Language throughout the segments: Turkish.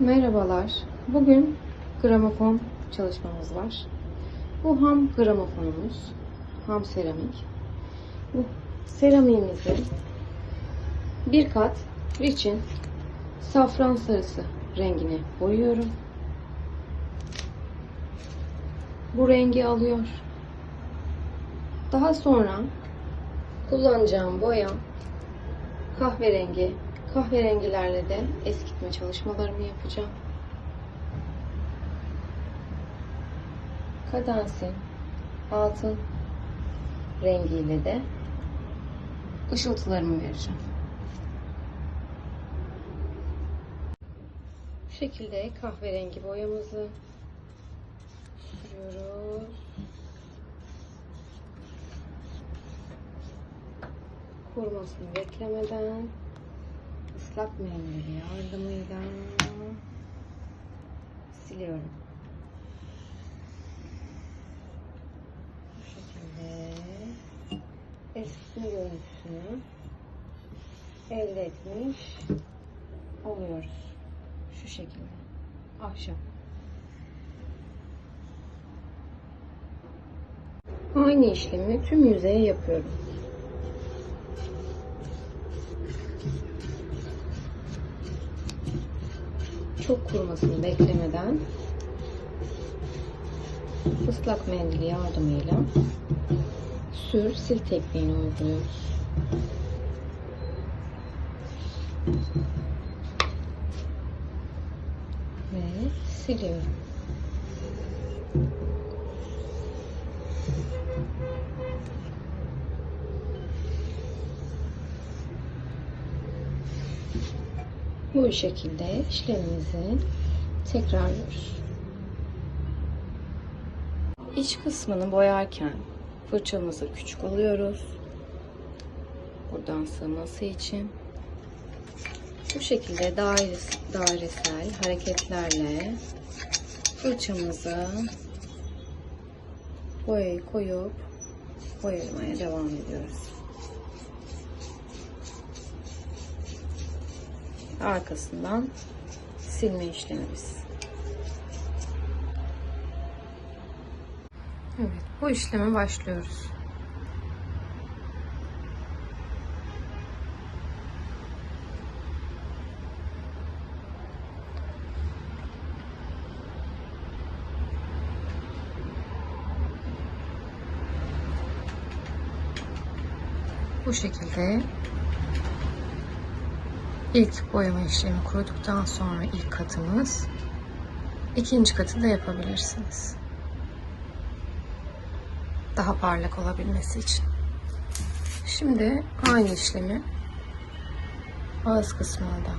Merhabalar. Bugün gramofon çalışmamız var. Bu ham gramofonumuz. Ham seramik. Bu seramiğimizi bir kat için safran sarısı rengine boyuyorum. Bu rengi alıyor. Daha sonra kullanacağım boya kahverengi. Kahverengilerle de eskitme çalışmalarımı yapacağım. Kadansin altın rengiyle de ışıltılarımı vereceğim. Bu şekilde kahverengi boyamızı sürüyoruz. Kurumasını beklemeden ıslak mendil yardımıyla siliyorum. Bu şekilde eski görüntüsünü elde etmiş oluyoruz. Şu şekilde. Ahşap. Aynı işlemi tüm yüzeye yapıyorum. Çok kurumasını beklemeden ıslak mendil yardımıyla sür sil tekniğini uyguluyoruz. Ve siliyorum. Bu şekilde işlemimizi tekrarlıyoruz. İç kısmını boyarken fırçamızı küçük alıyoruz. Buradan sığması için. Bu şekilde daires, dairesel hareketlerle fırçamızı boyayı koyup boyamaya devam ediyoruz. Arkasından silme işlemimiz. Evet, bu işleme başlıyoruz. Bu şekilde İlk boyama işlemi kuruduktan sonra ilk katımız. ikinci katı da yapabilirsiniz. Daha parlak olabilmesi için. Şimdi aynı işlemi ağız kısmına da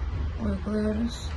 uyguluyoruz.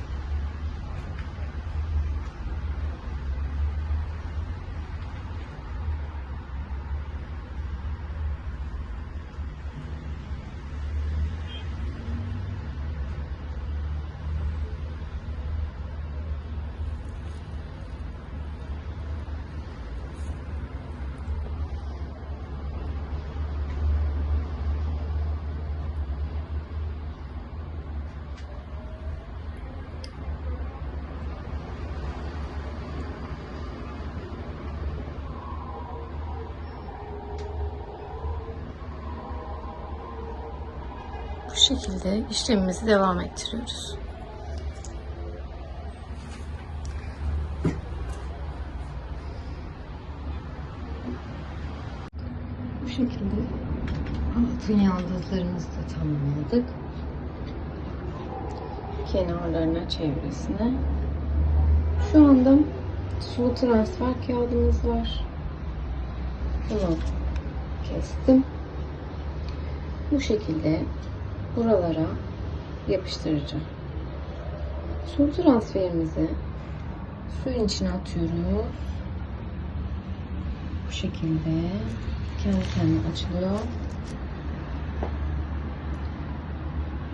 Şekilde işlemimizi devam ettiriyoruz. Bu şekilde altın yaldızlarımızı da tamamladık. Kenarlarına, çevresine. Şu anda sulu transfer kağıdımız var. Bunu kestim. Bu şekilde buralara yapıştıracağım. Su transferimizi suyun içine atıyoruz. Bu şekilde kendi kendine açılıyor.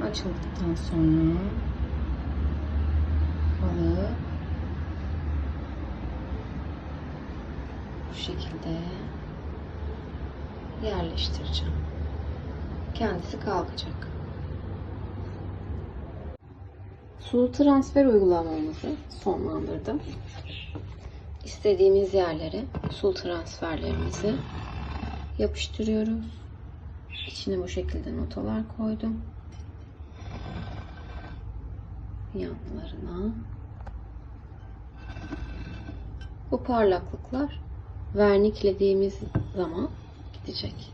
Açıldıktan sonra balığı bu şekilde yerleştireceğim. Kendisi kalkacak. Sulu transfer uygulamamızı sonlandırdım. İstediğimiz yerlere sulu transferlerimizi yapıştırıyoruz. İçine bu şekilde notalar koydum. Yanlarına. Bu parlaklıklar verniklediğimiz zaman gidecek.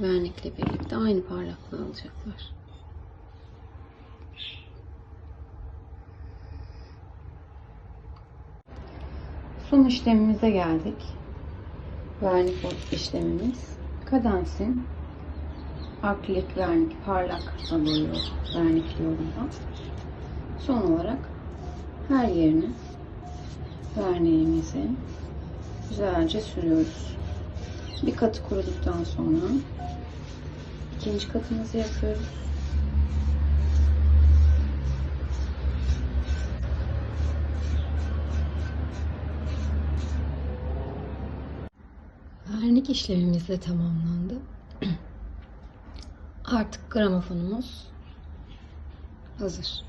Vernikle birlikte aynı parlaklığı alacaklar. Son işlemimize geldik. Vernik işlemimiz. Kadensin akrilik vernik parlak alıyor vernikliyorum ben. Son olarak her yerine verniğimizi güzelce sürüyoruz. Bir katı kuruduktan sonra ikinci katımızı yapıyoruz. Vernik işlemimiz de tamamlandı. Artık gramofonumuz hazır.